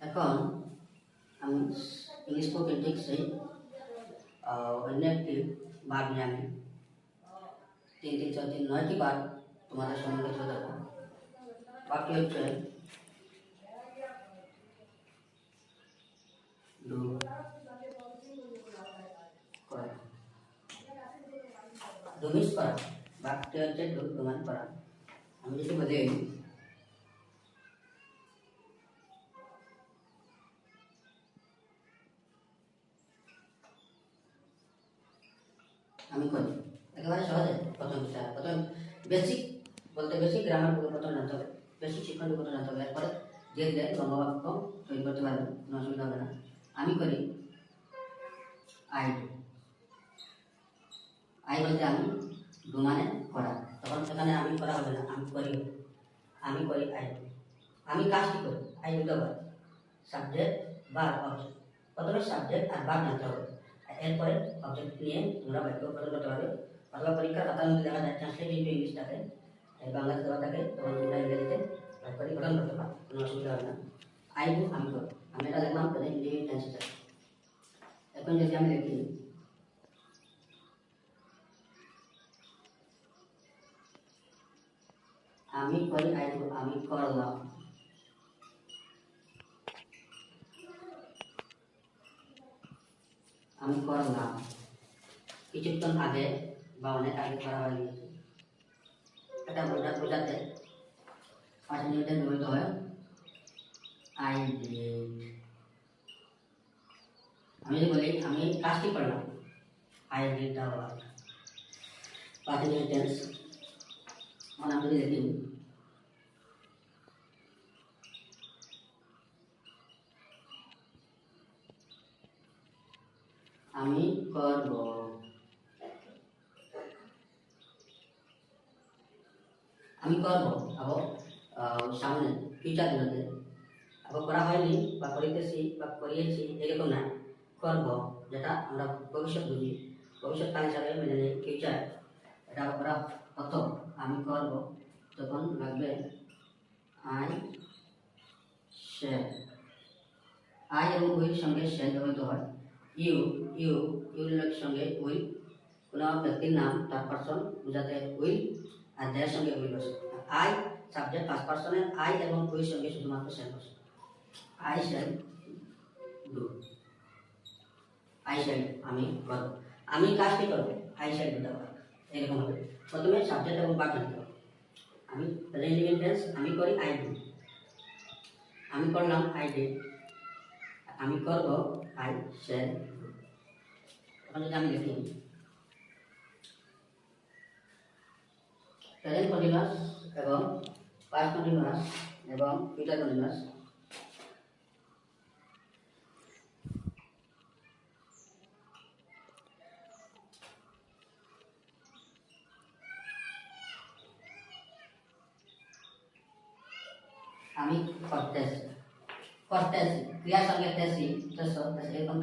এখন আমি English spoken ঠিক সেই আহ, অন্য একটি বাদ নিয়ে আমি তিন তিন চার তিন নয়টি বার তোমাদের সম্মুখে তুলে দেবো বাকি হচ্ছে দু করা দু মিস করা বাকি হচ্ছে দু দুমান করা আমি যদি বলি আমি করি। একেবারে সহজে। প্রথম বিষয় প্রথম বেসিক বলতে বেসিক গ্রামার প্রথম জানতে হবে। বেসিক শিক্ষণ প্রথম জানতে হবে। এরপরে ধীরে ধীরে বঙ্গবাক্য তৈরি করতে পারবে কোনো অসুবিধা হবে না। আমি করি আই। আই বলতে আমি ডু মানে করা। তখন সেখানে আমি করা হবে না, আমি করি। আমি করি আই। আমি কাজটি করি? আই দেবো সাবজেক্ট বা অবজেক্ট প্রথমে সাবজেক্ট আর বার জানতে হবে। এরপরে অবজেক্ট নিয়ে তোমরা বাক্য গঠন করতে পারবে। অথবা পরীক্ষার খাতার মধ্যে দেখা যায় ট্রান্সলেট ইন্টু ইংলিশ থাকে। বাংলাতে দেওয়া থাকে তখন তোমরা ইংরেজিতে বাক্য গঠন করতে পারো, কোনো অসুবিধা হবে না। আই ডু আমি করি আমি এটা দেখলাম তাহলে ইন্ডিভিজুয়াল হিসাবে এখন যদি আমি লিখি, আমি করি আই ডু আমি করলাম। আমি করলাম কিছুক্ষণ আগে বা অনেক আগে করা হয়ে গিয়েছে এটা বোঝা বোঝাতে পাঁচ মিনিটের ব্যবহৃত হয় আই ডিড আমি যদি বলি আমি কাজটি করলাম আই ডিড দ্য ওয়ার্ক পাঁচ মিনিট টেন্স মানে আমি যদি দেখি আমি করব। আমি করব। আবো আহ, সামনে ফিউচার দিনতে। আবো করা হয়নি বা করিতেছি বা করিয়েছি এরকম না। করব যেটা আমরা ভবিষ্যৎ বুঝি। ভবিষ্যৎকাল হিসাবে মেনে নিই ফিউচার এটা করা কত আমি করব তখন লাগবে। আই শেয়ার আই এবং উইল সঙ্গে শেয়ার ব্যবহৃত হয়। ইউ ইউ ইউর সঙ্গে উইল, কোনো ব্যক্তির নাম, তার পার্সন বোঝাতে উইল, আর দেয়ের সঙ্গে উইল বসে। আই সাবজেক্ট ফার্স্ট পার্সনের আই এবং উইল সঙ্গে শুধুমাত্র সেল বসে I shall do I shall আমি করব। আমি কাজটি করব। আই শেল ডু দ্য এরকম হবে। প্রথমে সাবজেক্ট এবং পার্ট জানতে হবে। আমি প্রেজেন্ট টেন্স আমি করি আই ডু আমি করলাম আই ডিড আমি করব আই শেল যদি আমি লিখি প্রেজেন্ট কন্টিনিউয়াস এবং পাস্ট কন্টিনিউয়াস এবং ফিউচার কন্টিনিউয়াস আমি করতেছি। করতেছি। ক্রিয়ার সঙ্গে তেসি তেসো তেসি এরকম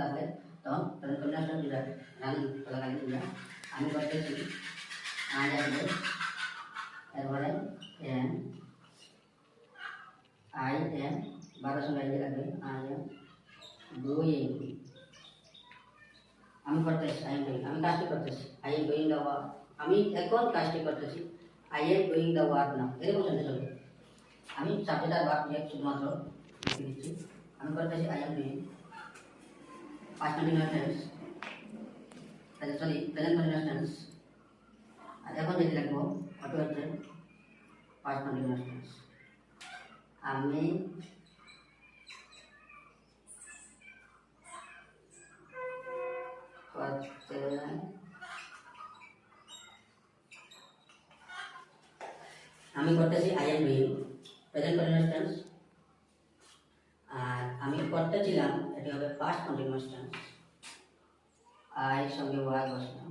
তখন প্রেজেন্ট কন্টিনিউয়াস বিরাট রান চলাকালীন ক্রিয়া আমি করতেছি আজ আসবে এরপরে এম আই এম বারো সঙ্গে আইডি লাগবে আই এম ডুইং আমি করতেছি আই এম ডুইং আমি কাজটি করতেছি I am doing the work আমি এখন কাজটি করতেছি I am doing the work না এরকম শুনতে চলবে আমি সাবজেক্ট আর ওয়ার্ক নিয়ে শুধুমাত্র লিখে দিচ্ছি আমি করতেছি আই এম ডুইং পাঁচ continuous tense sorry present continuous tense আর এখন যদি লিখব অটো হচ্ছে পাঁচ কন্টিনিউয়াস টেন্স আমি করতে আমি করতেছি I am doing present continuous tense আর আমি করতেছিলাম এটি হবে পাস্ট কন্টিনিউয়াস টেন্স আই সঙ্গে ওয়াজ বসলাম।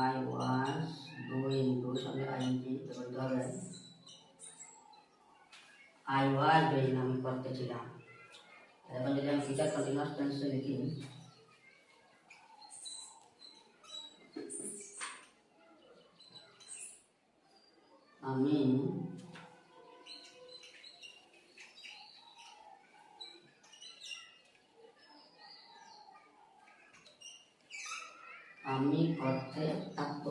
আই ওয়াজ ডুইং ডু সঙ্গে আইএনজি বলতে হবে আই ওয়াজ ডুইং আমি করতেছিলাম এখন যদি আমি ফিউচার কন্টিনিউয়াস টেন্সে লিখি, আমি আমি করতে থাকব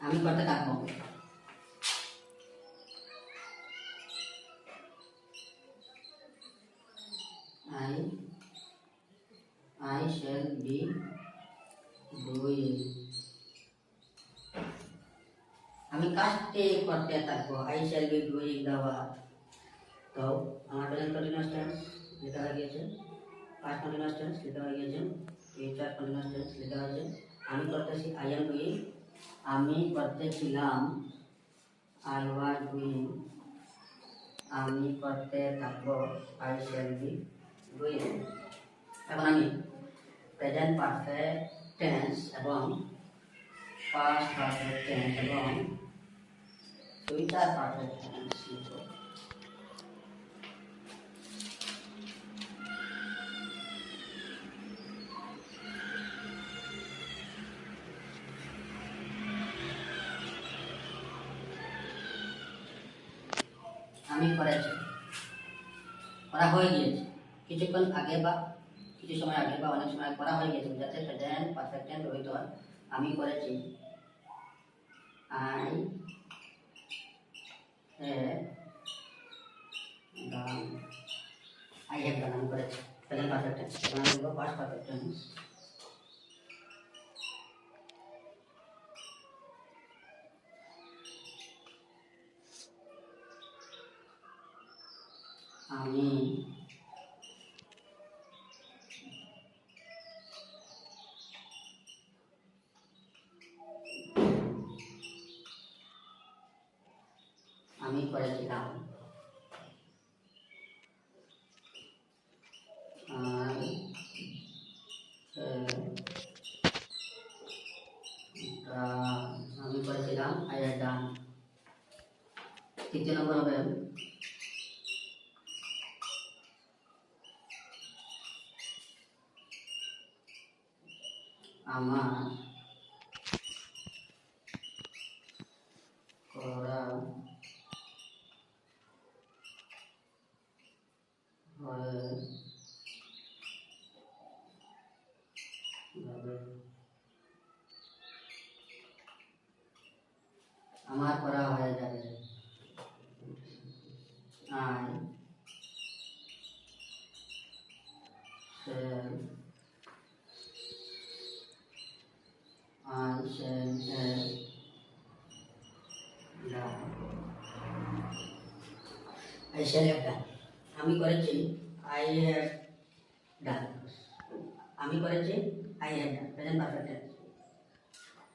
আমি করতে থাকব I I shall be doing আমি কাজটি করতে থাকব, I shall be doing the work তো আমার প্রেজেন্ট কন্টিনিউয়াস টেন্স লেখা হয়ে গিয়েছে পাস্ট কন্টিনিউয়াস টেন্স লেখা হয়ে গিয়েছে ফিউচার কন্টিনিউয়াস টেন্স লেখা হয়েছে। আমি করতেছি আই এম ডুইং আমি করতেছিলাম আই ওয়াজ ডুইং আমি করতে থাকব আই শ্যাল বি ডুইং এখন আমি প্রেজেন্ট পারফেক্ট টেন্স এবং past perfect tense এবং future perfect tense আমি করেছি। করা হয়ে গিয়েছে। কিছুক্ষণ আগে বা কিছু সময় আগে বা অনেক সময় করা হয়ে গেছে যাতে প্রেজেন্ট পারফেক্ট টেন্স রহিত আমি করেছি। I have done I have done আমি করেছি প্রেজেন্ট পারফেক্ট টেন্স এখন আমি বলব পাস্ট পারফেক্ট টেন্স আমি আমি করেছিলাম I have done- আমি করেছিলাম আই হ্যাভ ডান তৃতীয় হবে হবে আমার যাবে আমার করা হয়ে যাবে আই I shall have আমি করেছি আই হ্যাভ ডান আমি করেছি I have done present perfect tense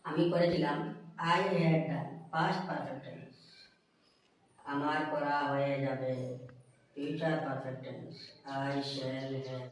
আমি করেছিলাম I have done past perfect tense আমার করা হয়ে যাবে future perfect tense I shall have